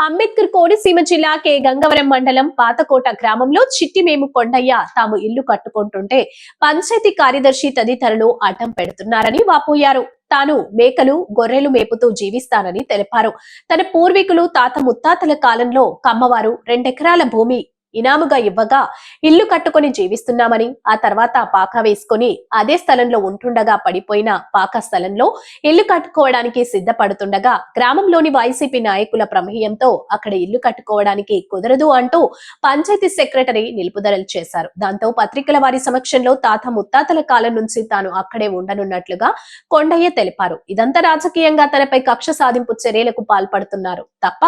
అంబేద్కర్ కోనసీమ జిల్లా కే గంగవరం మండలం పాతకోట గ్రామంలో చిట్టిమేము కొండయ్య తాము ఇల్లు కట్టుకుంటుంటే పంచాయతీ కార్యదర్శి తదితరులు అడ్డం పెడుతున్నారని వాపోయారు. తాను మేకలు గొర్రెలు మేపుతూ జీవిస్తానని తెలిపారు. తన పూర్వీకులు తాత ముత్తాతల కాలంలో కమ్మవారు రెండెకరాల భూమి ఇనాముగా ఇవ్వగా ఇల్లు కట్టుకొని జీవిస్తున్నామని ఆ తర్వాత పాక వేసుకొని అదే స్థలంలో ఉంటుండగా పడిపోయిన పాక స్థలంలో ఇల్లు కట్టుకోవడానికి సిద్ధపడుతుండగా గ్రామంలోని వైసీపీ నాయకుల ప్రమేయంతో అక్కడ ఇల్లు కట్టుకోవడానికి కుదరదు అంటూ పంచాయతీ సెక్రటరీ నిలుపుదలలు చేశారు. దాంతో పత్రికల వారి సమక్షంలో తాత ముత్తాతల కాలం నుంచి తాను అక్కడే ఉండనున్నట్లుగా కొండయ్య తెలిపారు. ఇదంతా రాజకీయంగా తనపై కక్ష సాధింపు చర్యలకు పాల్పడుతున్నారు. తప్ప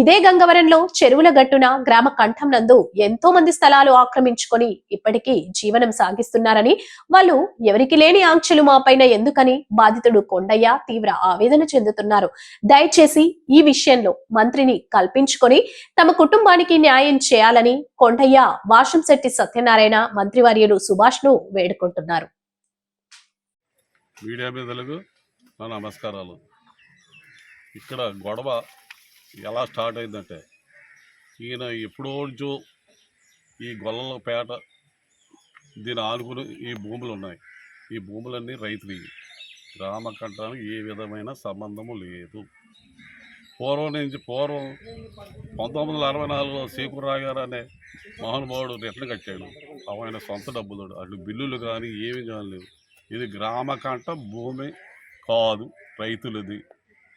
ఇదే గంగవరంలో చెరువుల గట్టున గ్రామ కంఠం నందు ఎంతో మంది స్థలాలు ఆక్రమించుకొని ఇప్పటికీ జీవనం సాగిస్తున్నారని వాళ్ళు ఎవరికి లేని ఆంక్షలు మాపైన ఎందుకని బాధితుడు కొండయ్య తీవ్ర ఆవేదన చెందుతున్నారు. దయచేసి ఈ విషయంలో మంత్రిని కల్పించుకొని తమ కుటుంబానికి న్యాయం చేయాలని కొండయ్య వాషంశెట్టి సత్యనారాయణ మంత్రివర్యుడు సుభాష్ను వేడుకుంటున్నారు. మీడియా మీదలకు నమస్కారాలు. ఇక్కడ గొడవ ఎలా స్టార్ట్ అయిందంటే ఈయన ఎప్పుడో నుంచో ఈ గొల్లల పేట దీని ఆనుకుని ఈ భూములు ఉన్నాయి. ఈ భూములన్నీ రైతులు గ్రామ కంటానికి ఏ విధమైన సంబంధము లేదు. పూర్వం నుంచి పూర్వం పంతొమ్మిది వందల అరవై నాలుగులో సీకురావు గారు అనే మహానుభావుడు రెట్లు కట్టాడు. ఆయన సొంత డబ్బులు అటు బిల్లులు కానీ ఏమి కానీ లేవు. ఇది గ్రామ కంట భూమి కాదు రైతులది.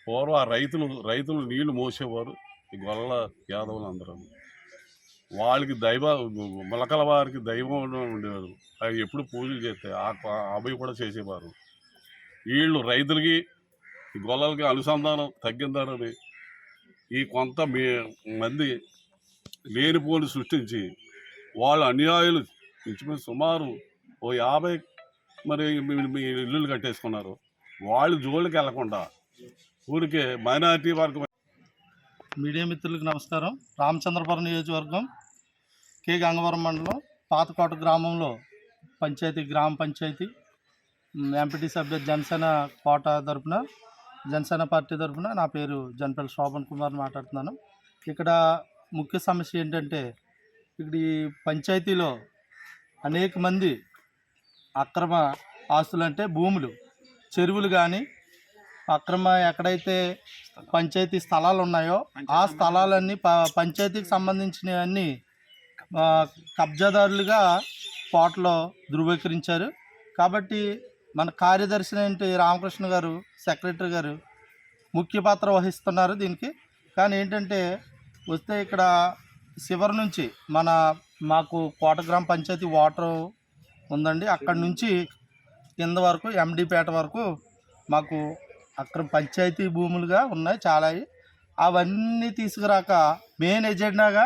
పూర్వం ఆ రైతులు రైతులు నీళ్ళు మోసేవారు. గొల్ల యాదవులు అందరూ వాళ్ళకి దైవ మొలకల వారికి దైవం ఉండేవారు. అవి ఎప్పుడు పూజలు చేస్తే ఆ కూడా చేసేవారు. వీళ్ళు రైతులకి ఈ గొల్లలకి అనుసంధానం తగ్గిందారని ఈ కొంత మీ మంది లేనిపోని సృష్టించి వాళ్ళ అన్యాయులు ఇంచుమించు సుమారు ఓ యాభై మరి మీ- మీ ఇల్లులు కట్టేసుకున్నారు. వాళ్ళు జోలికి వెళ్ళకుండా ఊరికే మైనారిటీ వర్గం మీడియా మిత్రులకు నమస్కారం. రామచంద్రపురం నియోజకవర్గం కే. గంగవరం మండలం పాతకోట గ్రామంలో పంచాయతీ గ్రామ పంచాయతీ ఎంపీటీ సభ్యులు జనసేన కోట తరఫున జనసేన పార్టీ తరఫున నా పేరు జనపల్లి శోభన్ కుమార్ మాట్లాడుతున్నాను. ఇక్కడ ముఖ్య సమస్య ఏంటంటే ఇక్కడ ఈ పంచాయతీలో అనేక మంది అక్రమ ఆస్తులు అంటే భూములు చెరువులు కానీ అక్రమ ఎక్కడైతే పంచాయతీ స్థలాలు ఉన్నాయో ఆ స్థలాలన్నీ ప పంచాయతీకి సంబంధించినవన్నీ కబ్జాదారులుగా కోటలో ధృవీకరించారు. కాబట్టి మన కార్యదర్శి ఏంటి రామకృష్ణ గారు సెక్రటరీ గారు ముఖ్య పాత్ర వహిస్తున్నారు దీనికి. కానీ ఏంటంటే వస్తే ఇక్కడ శివరి నుంచి మన మాకు కోట గ్రామ పంచాయతీ వాటర్ ఉందండి. అక్కడి నుంచి కింద వరకు ఎండిపేట వరకు మాకు అక్కడ పంచాయతీ భూములుగా ఉన్నాయి చాలా అవన్నీ తీసుకురాక మెయిన్ ఎజెండాగా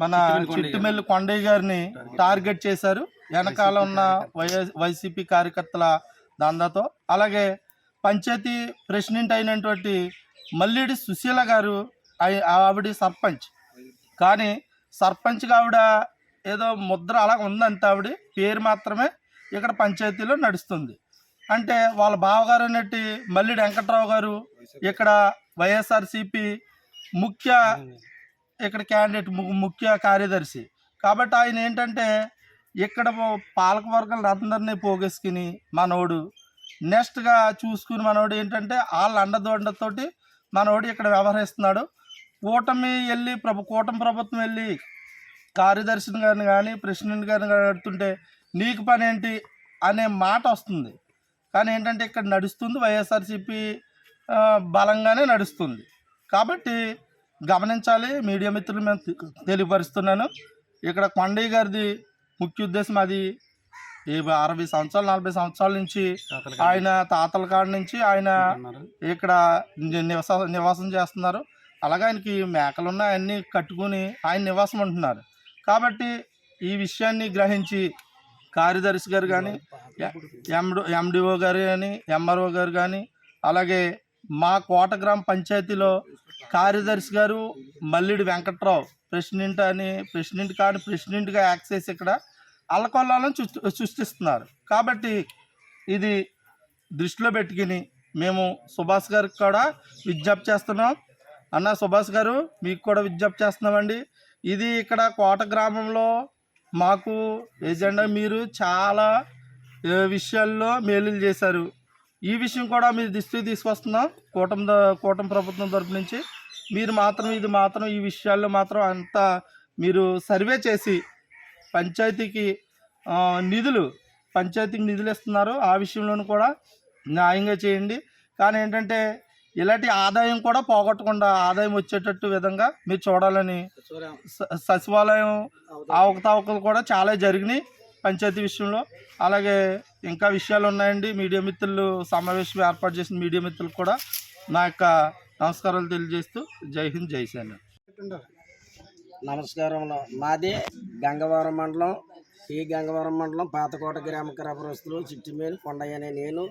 మన చిట్టుమెల్లి కొండయ్య గారిని టార్గెట్ చేశారు. వెనకాల ఉన్న వైఎస్ వైసీపీ కార్యకర్తల దందాతో. అలాగే పంచాయతీ ప్రెసిడెంట్ అయినటువంటి మల్లిడి సుశీల గారు ఆవిడ సర్పంచ్. కానీ సర్పంచ్ ఆవిడ ఏదో ముద్ర అలా ఉందంటే ఆవిడ. పేరు మాత్రమే ఇక్కడ పంచాయతీలో నడుస్తుంది. అంటే వాళ్ళ బావగారు అనేటి మల్లిడి వెంకట్రావు గారు ఇక్కడ వైఎస్ఆర్సిపి ముఖ్య ఇక్కడ క్యాండిడేట్ ము- ముఖ్య కార్యదర్శి. కాబట్టి ఆయన ఏంటంటే ఇక్కడ పాలకవర్గాలను అందరినీ పోగేసుకుని మనోడు నెక్స్ట్గా చూసుకుని మనోడు ఏంటంటే వాళ్ళ అండదోండతోటి మనోడు ఇక్కడ వ్యవహరిస్తున్నాడు. కూటమి వెళ్ళి ప్రభు కూటమి ప్రభుత్వం వెళ్ళి కార్యదర్శిని గారిని కానీ ప్రెసిడెంట్ గారిని కానీ అడుగుతుంటే నీకు పని ఏంటి అనే మాట వస్తుంది. కానీ ఏంటంటే ఇక్కడ నడుస్తుంది వైఎస్ఆర్సీపీ బలంగానే నడుస్తుంది. కాబట్టి గమనించాలి మీడియా మిత్రులు మేము తెలియపరుస్తున్నాను. ఇక్కడ కొండయ్య గారిది ముఖ్య ఉద్దేశం అది ఈ అరవై సంవత్సరాలు నలభై సంవత్సరాల నుంచి ఆయన తాతల కాడ నుంచి ఆయన ఇక్కడ నివస నివాసం చేస్తున్నారు. అలాగే ఆయనకి మేకలు ఉన్నాయి అన్నీ కట్టుకుని ఆయన నివాసం ఉంటున్నారు. కాబట్టి ఈ విషయాన్ని గ్రహించి కార్యదర్శి గారు కానీ ఎండి ఎండిఓ గారు కానీ ఎంఆర్ఓ గారు కానీ అలాగే మా కోట గ్రామ పంచాయతీలో కార్యదర్శి గారు మల్లిడి వెంకట్రావు ప్రెసిడెంట్ అని ప్రెసిడెంట్ కానీ ప్రెసిడెంట్గా యాక్ట్ చేసి ఇక్కడ అల్లకొల్లాలను సృష్టి సృష్టిస్తున్నారు. కాబట్టి ఇది దృష్టిలో పెట్టుకుని మేము సుభాష్ గారికి కూడా విజ్ఞప్తి చేస్తున్నాం. అన్న సుభాష్ గారు మీకు కూడా విజ్ఞప్తి చేస్తున్నామండి. ఇది ఇక్కడ కోట గ్రామంలో మాకు ఏజెండా మీరు చాలా విషయాల్లో మేలులు చేశారు. ఈ విషయం కూడా మీరు దృష్టికి తీసుకొస్తున్నాం. కూటమి కూటమి ప్రభుత్వం తరపు నుంచి మీరు మాత్రం ఇది మాత్రం ఈ విషయాల్లో మాత్రం అంత మీరు సర్వే చేసి పంచాయతీకి నిధులు పంచాయతీకి నిధులు ఇస్తున్నారు. ఆ విషయంలోనూ కూడా న్యాయంగా చేయండి. కానీ ఏంటంటే ఇలాంటి ఆదాయం కూడా పోగొట్టకుండా ఆదాయం వచ్చేటట్టు విధంగా మీరు చూడాలని సచివాలయం అవకతవకలు కూడా చాలా జరిగినాయి పంచాయతీ విషయంలో. అలాగే ఇంకా విషయాలు ఉన్నాయండి. మీడియా మిత్రులు సమావేశం ఏర్పాటు చేసిన మీడియా మిత్రులకు కూడా నా యొక్క నమస్కారాలు తెలియజేస్తూ జై హింద్ జై సేన నమస్కారంలో మాది గంగవరం మండలం. ఈ గంగవరం మండలం పాతకోట గ్రామ కరపరస్తులు చిట్టిమేలు కొండయ్య అనే నేను.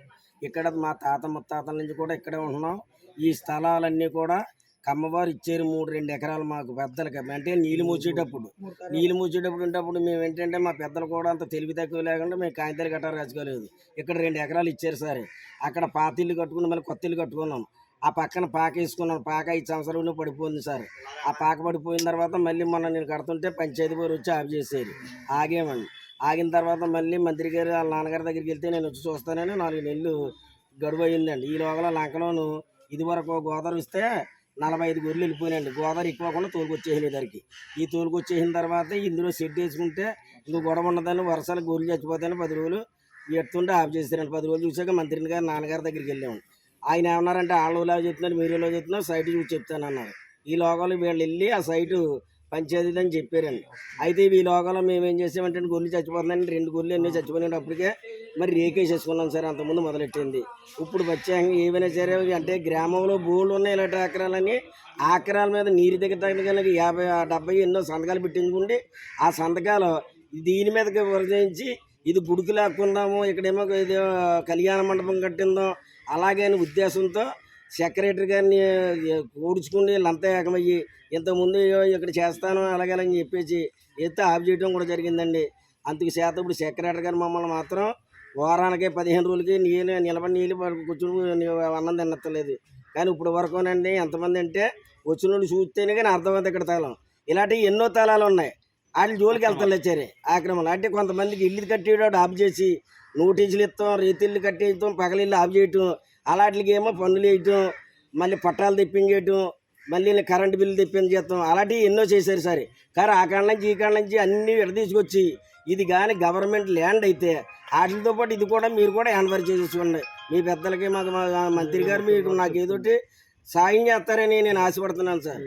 ఇక్కడ మా తాత ముత్తాతల నుంచి కూడా ఇక్కడే ఉంటున్నాం. ఈ స్థలాలన్నీ కూడా కమ్మవారు ఇచ్చారు మూడు రెండు ఎకరాలు మాకు పెద్దలకి. అంటే నీళ్ళు మూసేటప్పుడు. నీళ్ళు మూసేటప్పుడు ఉండేటప్పుడు మేము ఏంటంటే మా పెద్దలు కూడా అంత తెలివి తక్కువ లేకుండా మేము కాగితాలు కట్టారు రాచుకోలేదు ఇక్కడ రెండు ఎకరాలు ఇచ్చారు సరే. అక్కడ పాత ఇల్లు కట్టుకుని మళ్ళీ కొత్త ఇల్లు కట్టుకున్నాం. ఆ పక్కన పాక వేసుకున్నాం. పాక ఐదు సంవత్సరంలో పడిపోయింది సార్. ఆ పాక పడిపోయిన తర్వాత మళ్ళీ మొన్న నేను కడుతుంటే పంచాయతీ వారు వచ్చి ఆఫ్ చేసేది ఆగేమండి. ఆగిన తర్వాత మళ్ళీ మంత్రి గారు వాళ్ళ నాన్నగారి దగ్గరికి వెళ్తే నేను వచ్చి చూస్తానని నాలుగు నెలలు గడువు అయిందండి. ఈ లోపల లంకలోను ఇది వరకు గోదావరి ఇస్తే నలభై ఐదు గొర్రెలు వెళ్ళిపోయినాయండి. గోదావరి ఎక్కువకుండా తోలుకొచ్చేసిన దానికి ఈ తోలుకొచ్చేసిన తర్వాత ఇందులో షెడ్ వేసుకుంటే ఇంకో గొడవ ఉన్నదని వర్షాలు గొర్రెలు చచ్చిపోతాయని పది రోజులు ఎత్తుంటే ఆఫ్ చేస్తారండి పది రోజులు చూసాక మంత్రిని గారు నాన్నగారి దగ్గరికి వెళ్ళాము. ఆయన ఏమన్నారంటే వాళ్ళు ఇలా చెప్తున్నారు మీరు ఇలా చెప్తున్నారు సైట్ చూసి చెప్తానన్నారు. ఈ లోగాలు వీళ్ళు వెళ్ళి ఆ సైటు పంచాయతీలు అని చెప్పారండి. అయితే ఈ లోకంలో మేము ఏం చేసామంటే గొర్రెలు చచ్చిపోతుందని రెండు గొర్రెలు ఎన్నో చచ్చిపోయినప్పటికే మరి రేకేసేసుకున్నాం సార్ అంతకుముందు మొదలెట్టింది. ఇప్పుడు ప్రత్యేకంగా ఏమైనా సరే అంటే గ్రామంలో భూములు ఉన్నాయి ఇలాంటి ఆకరాలని ఆకరాల మీద నీరు దగ్గర తగ్గ యాభై డెబ్బై ఎన్నో సంతకాలు పెట్టించుకుంటే ఆ సంతకాలు దీని మీదకి వర్జించి ఇది గుడికి లేకున్నాము ఇక్కడేమో ఇది కళ్యాణ మండపం కట్టిందో అలాగే ఉద్దేశంతో సెక్రటరీ గారిని కూర్చుకుని వీళ్ళంతా ఏకమయ్యి ఇంతకుముందు ఇక్కడ చేస్తాను అలాగే అని చెప్పేసి ఎత్తే ఆఫ్ చేయడం కూడా జరిగిందండి. అందుకు చేత ఇప్పుడు సెక్రటరీ గారు మమ్మల్ని మాత్రం వారానికి పదిహేను రోజులకి నీళ్ళు నిలబడి నీళ్ళు కూర్చుని అన్నం తినట్లేదు. కానీ ఇప్పుడు వరకునండి ఎంతమంది అంటే వచ్చిన వాళ్ళు చూస్తేనే కానీ అర్థమైంది ఇక్కడ తగలం ఇలాంటివి ఎన్నో తలాలు ఉన్నాయి. వాటి జోలికి వెళ్తలేదు సరే ఆక్రమణ. అంటే కొంతమందికి ఇల్లు కట్టేవాడు ఆఫ్ చేసి నోటీసులు ఇస్తాం రీతిల్లు కట్టేయటం పగలిల్లు ఆఫ్ చేయటం అలాంటికి ఏమో పన్నులు వేయటం మళ్ళీ పట్టాలు తెప్పించేయటం మళ్ళీ కరెంటు బిల్లు తెప్పించేస్తాం అలాంటివి ఎన్నో చేశారు సరే. కానీ ఆ కాడ నుంచి ఈ కాడ నుంచి అన్నీ విడదీసుకొచ్చి ఇది కానీ గవర్నమెంట్ ల్యాండ్ అయితే వాటితో పాటు ఇది కూడా మీరు కూడా ఎన్వర్ చేసేసుకోండి. మీ పెద్దలకి మాకు మా మంత్రి గారు మీకు నాకు ఏదోటి సాయం చేస్తారని నేను ఆశపడుతున్నాను సార్.